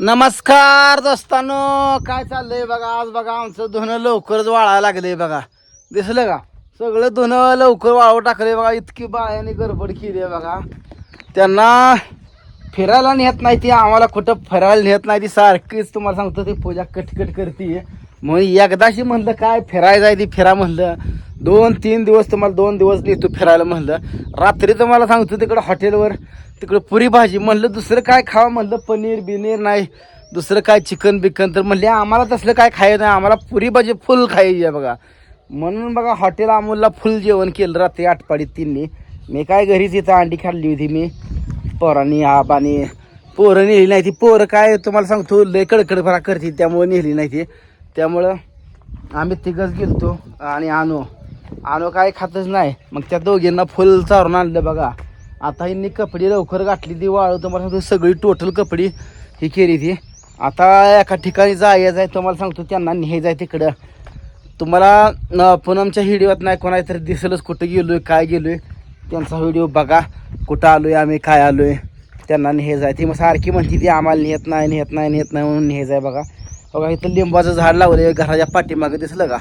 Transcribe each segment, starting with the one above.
नमस्कार दोस्तांनो काय चाललंय बघा? आज बघा आमचं धुणं लवकरच वाळायला लागलंय बघा. दिसलं का? सगळं धुणं लवकर वाळू टाकलंय बघा. इतकी बायाने गडबड केली आहे बघा. त्यांना फिरायला नेत नाही ती आम्हाला कुठं फिरायला नेत नाही ती. सारखीच तुम्हाला सांगतो ती पूजा कटकट करते मग एकदाशी म्हणलं काय फिरायला आहे ती? फिरा म्हणलं. दोन तीन दिवस तुम्हाला दोन दिवस नेतो फिरायला म्हणलं. रात्री तुम्हाला सांगतो तिकडं हॉटेलवर तिकडं पुरी भाजी म्हणलं दुसरं काय खावं म्हणलं पनीर बिनीर नाही. दुसरं काय चिकन बिकन तर म्हणले आम्हाला तसलं काय खायचं नाही आम्हाला पुरी भाजी फुल खायची आहे बघा. म्हणून बघा हॉटेल अमोलला फुल जेवण केलं रात्री आठपाडीत तिन्ही मी काय घरीच इथं अंडी खाल्ली होती मी. पोरांनी आप आणि पोरं नेली नाही ती. पोरं काय तुम्हाला सांगतो लय कडकडफरा करते त्यामुळे नेली नाही ती. त्यामुळं आम्ही तिघंच गेलतो आणि आणू आणू काय खातच नाही. मग त्या दोघींना फुल चारून आणलं बघा. आता यांनी कपडे लवकर गाठली ती वाळू तुम्हाला सांगतो सगळी टोटल कपडे ही केली ती. आता एका ठिकाणी जायचं आहे तुम्हाला सांगतो त्यांना न्यायचं आहे तिकडं. तुम्हाला न पूनमच्या व्हिडिओत नाही कोणाला तरी दिसेलच कुठं गेलो आहे काय गेलो आहे त्यांचा व्हिडिओ बघा कुठं आलो आहे आम्ही काय आलो आहे त्यांना न्यायचं आहे. ती मग सारखी म्हणते ती आम्हाला नेत नाही नेत नाही नेत नाही म्हणून न्यायचं आहे बघा. बघा इथं लिंबाचं झाड लावलं आहे घराच्या पाठीमागं दिसलं का?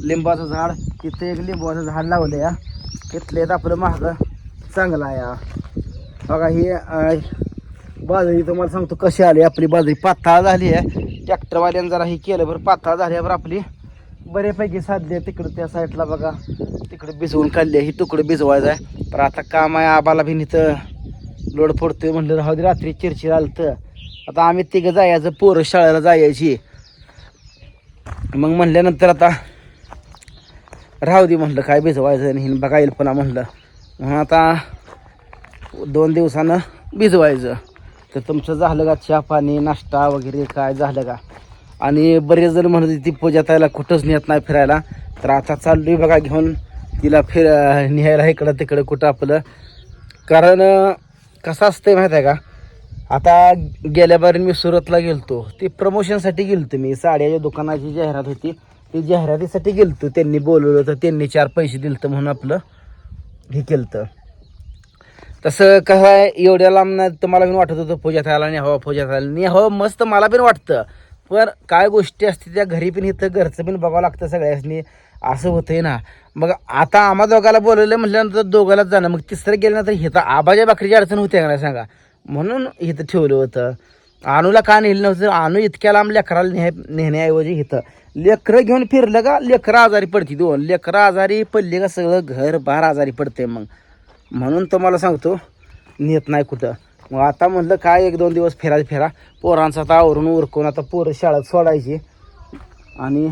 लिंबाचं झाड इथं एक लिंबाचं झाड लावलं या इथले आपलं महाग. चांगलं आहे बघा ही बाजरी तुम्हाला सांगतो कशी आली आपली बाजरी. पाताळ झाली आहे. ट्रॅक्टरवाल्यानं जरा हे केलं बरं. पाताळ झाली आहे बरं आपली. बऱ्यापैकी साधली आहे तिकडं त्या साईडला बघा. तिकडे भिजवून काढली आहे. ही तुकडं भिजवायचं आहे. पण आता काम आहे आबाला भिन लोड फोडतोय म्हणलं. राहू दे रात्री चिरचिर आलं तर. आता आम्ही तिघं जायचं. पोरं शाळेला जायची. मग म्हणल्यानंतर आता राहू दे म्हणलं. काय भिजवायचं नाही. बघा येईल पुन्हा म्हणलं. आता दोन दिवसानं भिजवायचं. तर तुमचं झालं का चहा पाणी नाश्ता वगैरे काय झालं का? आणि बरेच जण म्हणत होते ती पूजा त्याला कुठंच नेत नाही फिरायला. तर आता चालू बघा घेऊन. तिला फिर न्यायला इकडं तिकडं कुठं आपलं. कारण कसं असतं माहीत आहे का? आता गेल्या बारी मी सुरतला गेलतो. ती प्रमोशनसाठी गेलतो मी. साड्याच्या दुकानाची जाहिरात होती. ती जाहिरातीसाठी गेलतो. त्यांनी बोलवलं होतं. त्यांनी चार पैसे दिलतं म्हणून आपलं. हे केलं तसं कसं आहे एवढ्या लांब नाही तर मला पण वाटत होतं पूजा थायला न्यावं पूजा थायला. न्यावं मस्त मला पण वाटतं. पण काय गोष्टी असते त्या घरी पण इथं घरचं पण बघावं लागतं सगळ्यांनी असं होतंय ना. मग आता आम्हा दोघाला बोलवलं म्हटल्यानंतर दोघालाच जाणं. मग तिसरं गेल्यानंतर हिथं आबाच्या बाकरीची अडचण होते का नाही सांगा. म्हणून इथं ठेवलं होतं. आणूला का नेलं नव्हतं? आणू इतक्या लांब लेकराला नेह नेण्याऐवजी इथं. लेकरं घेऊन फिरलं का? लेकरं आजारी पडते दोन. लेकरं आजारी पडली का सगळं घर बार आजारी पडते मग. म्हणून तुम्हाला सांगतो नेत नाही कुठं. मग आता म्हणलं काय एक दोन दिवस फिरायला फिरा. पोरांचं आता आवरून उरकून आता पोरं शाळेत सोडायची. आणि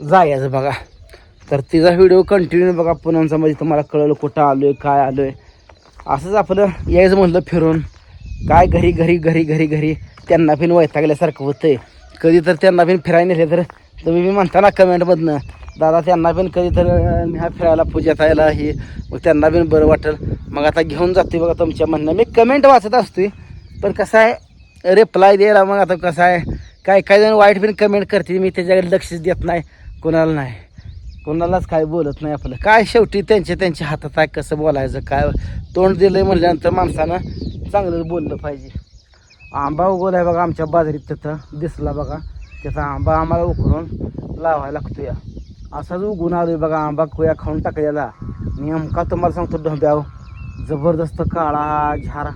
जायचं बघा. तर तिचा व्हिडिओ कंटिन्यू बघा पुन्हा. म्हणजे तुम्हाला कळलं कुठं आलो आहे काय आलो आहे असंच आपलं यायचं म्हणलं फिरून. काय घरी घरी घरी घरी घरी त्यांना पण वैतागल्यासारखं होतंय. कधी तर त्यांना पण फिरायला नेले तर तुम्ही बी म्हणता ना कमेंटमधनं दादा त्यांना पण कधी तर ह्या फिरायला पूजात यायला हे. मग त्यांना पण बरं वाटेल. मग आता घेऊन जाते बघा तुमच्या म्हणणं. मी कमेंट वाचत असतोय पण कसं आहे रिप्लाय द्यायला मग आता कसं आहे काय काय जण वाईट पण कमेंट करते मी त्याच्याकडे लक्षच देत नाही कोणाला नाही. कोणालाच काय बोलत नाही आपलं. काय शेवटी त्यांच्या त्यांच्या हातात आहे कसं बोलायचं काय तोंड दिलं म्हणल्यानंतर माणसानं चांगलंच बोललं पाहिजे. आंबा उगवला आहे बघा आमच्या बाजारीत तिथं. दिसला बघा. त्याचा आंबा आम्हाला उकरून लावायला लागतो या असाच उगून आलोय बघा आंबा. कोया खाऊन टाकलेला नेमका तुम्हाला सांगतो ढोंब्याव जबरदस्त काळा झारा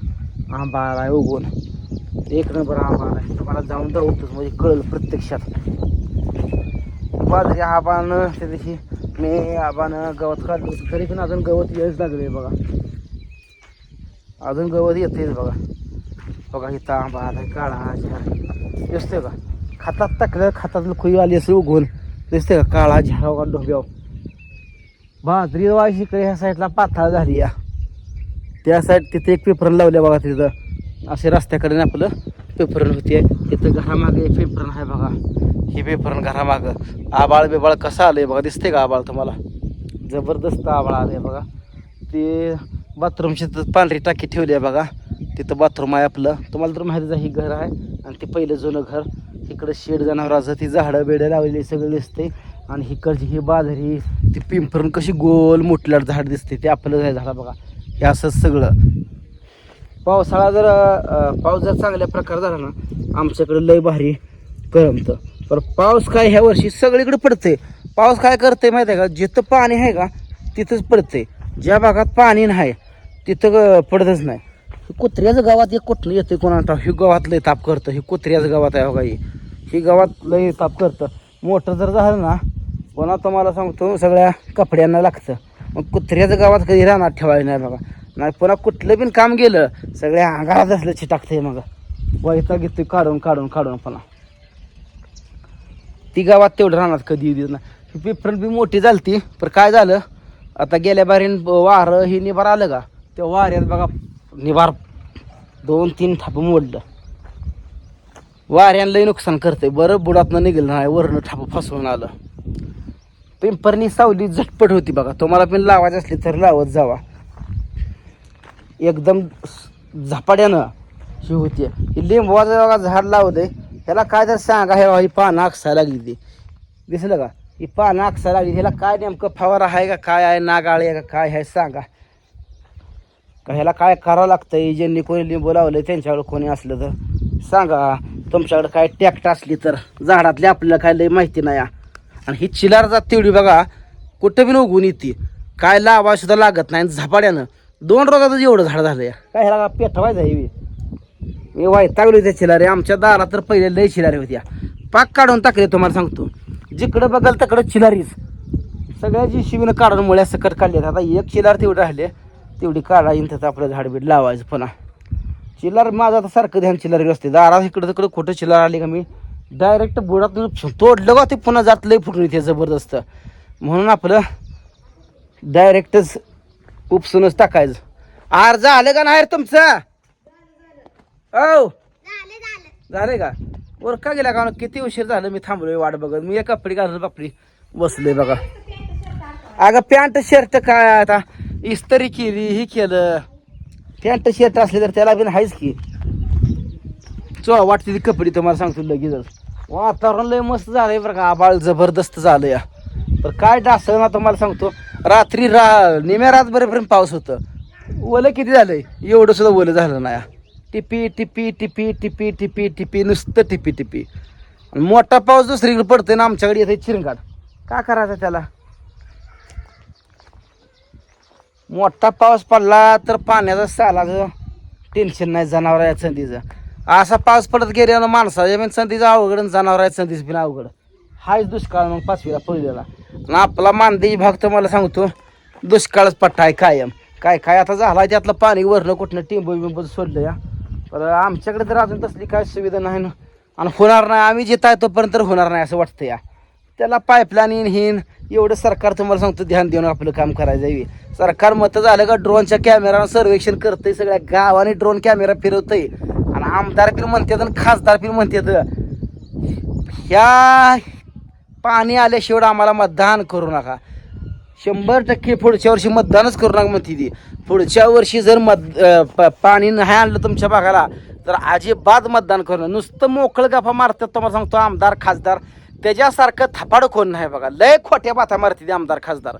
आंबा आलाय उगवून. एक नंबर आंबा आलाय. तुम्हाला जाऊन दावतोच म्हणजे कळलं प्रत्यक्षात. बाजरी आबानं त्या दिवशी मी आबानं गवत काढलं तरी पण अजून गवत येच लागले बघा. अजून गवत येतेच बघा. बघा इथं आंबा आला काळा झार दिसतोय का? खातात टाकलं खातात खुई आली असं उघून. दिसते का? काळा झारा बघा ढोब्याव बाजरी वायशी इकडे ह्या साईडला पाथाळ झाली या. त्या साईड तिथे एक पेपरन लावल्या बघा तिथं. असे रस्त्याकडे आपलं पेपरन होते. तिथं घरामागे एक पेपरन आहे बघा. ही पेपरन घरामागं. आबाळ बिबाळ कसं आलंय बघा? दिसते का आबाळ तुम्हाला? जबरदस्त आबाळ आलंय बघा. ते बाथरूमची पांढरी टाकी ठेवली आहे बघा. तिथं बाथरूम आहे आपलं. तुम्हाला तर माहितीच आहे ही घर आहे. आणि ते पहिलं जुनं घर. इकडं शेड जनावराचं ती झाडं बेडं लावलेली सगळं दिसते आणि इकडची ही बाजरी ती पिंपरून कशी गोल मोठल्यावर झाड दिसते ते आपलं झाड बघा. हे असंच सगळं. पावसाळा जर पाऊस जर चांगल्या प्रकारे झाला ना आमच्याकडे लय भारी करमतं. पण पाऊस काय ह्या वर्षी सगळीकडे पडते पाऊस काय करते माहिती आहे का? जिथं पाणी आहे का तिथंच पडते ज्या भागात पाणी नाही तिथं पडतच नाही. कुत्र्याचं गावात एक कुठलं येते कोणाला? हे गावात लय ताप करतं. हे कुत्र्याचं गावात आहे बघा हे. हे गावात लय ताप करतं. मोठं जर झालं ना पुन्हा तुम्हाला सांगतो सगळ्या कपड्यांना लागतं. मग कुत्र्याचं गावात कधी राहणार ठेवायला नाही बघा. नाही पुन्हा कुठलं पण काम गेलं सगळ्या अंगाला असलं चिटाकतंय मग. वैता घेतोय काढून काढून काढून पुन्हा. ती गावात तेवढं राहणार कधी येत ना ही पेपर बी मोठी झालती पण काय झालं? आता गेल्या बारीन वारं ही निभार आलं का? त्या वाऱ्यात बघा निवार दोन तीन थाप मोडलं. वाऱ्यानं लई नुकसान करते बरं बुडातनं निघलं नाही वरण थाप फसवून आलं. पिंपरणी सावली झटपट होती बघा. तुम्हाला पण लावायची असली तर लावत जावा. एकदम झपाट्यानं ही होती. ही लिंबवाचं बघा झाड लावलंय. ह्याला काय तर सांगा हे ही पानं आकसायला लागली ती. दिसलं का? ही पानं आकसायला लागली. ह्याला काय नेमकं फवारा आहे का? काय आहे? नागाळे आहे का? काय आहे? सांगा. का ह्याला काय करावं लागतंय? ज्यांनी कोणी लिंबू लावलंय त्यांच्याकडे कोणी असलं तर. सांगा तुमच्याकडे काय टॅक्ट असली तर? झाडातली आपल्याला काय लय माहिती नाही. आणि ही चिलार जात तेवढी बघा कुठं बी उगून येते. काय लावा सुद्धा लागत नाही झपाट्यानं. दोन रोगातच एवढं झाड झालं या काय ह्याला का पेटवायचं आहे? मी वैतागलो त्या चिलारे. आमच्या दारात तर पहिले लय चिलारे होत्या. पाक काढून टाकले तुम्हाला सांगतो. जिकडं बघाल तिकडं चिलारीच. सगळ्याची शिवीनं काढून मुळ्या सकट काढले आता एक चिलार तेवढे राहिले. तेवढी काढा येईन त्याचं आपलं झाडबीड लावायचं पुन्हा. चिल्लर माझं आता सारखं ध्यान चिल्लर असते दारात इकडं तिकडं खोटं चिल्लर आली का मी? डायरेक्ट बुडातून तोडलं का ते पुन्हा जातलं फुटून येते जबरदस्त. म्हणून आपलं डायरेक्टच उपसूनच टाकायचं. आर झालं का नाही तुमचं? औ. झाले का? वर का गेला का? किती उशीर झालं मी थांबलोय वाट बघत. मी एक कपडे घालून बापरी बसलोय बघा. अगं पॅन्ट शर्ट काय आता? इस्त्री केली ही केलं. पॅन्ट शर्ट असले तर त्याला बिन आहेच की चो वाटते ती कपडे तुम्हाला सांगतो लगेचच वातावरण लय मस्त झालंय बरं का. आबाळ जबरदस्त झालं या तर काय डासं ना तुम्हाला सांगतो. रात्री रा निम्या रातभरेपर्यंत पाऊस होतं. ओलं किती झालंय? एवढं सुद्धा ओलं झालं नाही. टिपी टिपी टिपी टिपी टिपी टिपी नुसतं टिपी टिपी. मोठा पाऊस दुसरीकडे पडतोय ना आमच्याकडे येते चिरंगाट का करायचं त्याला? मोठा पाऊस पडला तर पाण्याचं सालाचं टेन्शन नाही जनावर संधीचं. असा पाऊस पडत गेल्यानं माणसाच्या पण संधीचं अवघड आणि जनावर संधीच बिन अवघड. हाच दुष्काळ मग पाचवीला पडलेला. आणि आपला मानदेही भाग तर मला सांगतो दुष्काळच पट्टा आहे कायम. काय काय आता झाला त्यातलं पाणी वरनं कुठनं टिंब बिंब सोडलं या. पण आमच्याकडे तर अजून तसली काय सुविधा नाही ना. आणि होणार नाही आम्ही जिथं आहे तोपर्यंत तर होणार नाही असं वाटतं या. त्याला पाईपलाईन हिन एवढं सरकार तुम्हाला सांगतो ध्यान देऊन आपलं काम करायचं सरकार मतं झालं का ड्रोनच्या कॅमेरानं सर्वेक्षण करतंय सगळ्या गावाने ड्रोन कॅमेरा फिरवतंय. आणि आमदार पण म्हणतात आणि खासदार पण म्हणतात. ह्या पाणी आल्याशिवाय आम्हाला मतदान करू नका. शंभर टक्के पुढच्या वर्षी मतदानच करू नका म्हणते ती. पुढच्या वर्षी जर मत प- पाणी नाही आणलं तुमच्या भागाला तर अजिबात मतदान करणं नुसतं मोकळं गफा मारतात तुम्हाला सांगतो आमदार खासदार त्याच्यासारखं थपाड कोण नाही बघा. लय खोट्या बाथा मारते ते आमदार खासदार.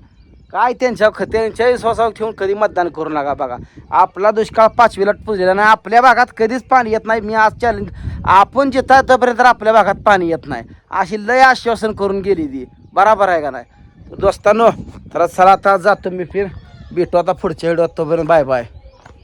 काय त्यांच्या त्यांच्या विश्वासावर ठेवून कधी मतदान करू नका बघा. आपला दुष्काळ पाचवीला पुजलेला नाही. आपल्या भागात कधीच पाणी येत नाही. मी आज चॅलेंज आपण जिथं तोपर्यंत आपल्या भागात पाणी येत नाही. अशी लय आश्वासन करून गेली ती. बराबर आहे का नाही? दोस्तांनो तर चला आता जातो मी फिर. भेटू आता पुढच्या व्हिडिओत. तोपर्यंत बाय बाय.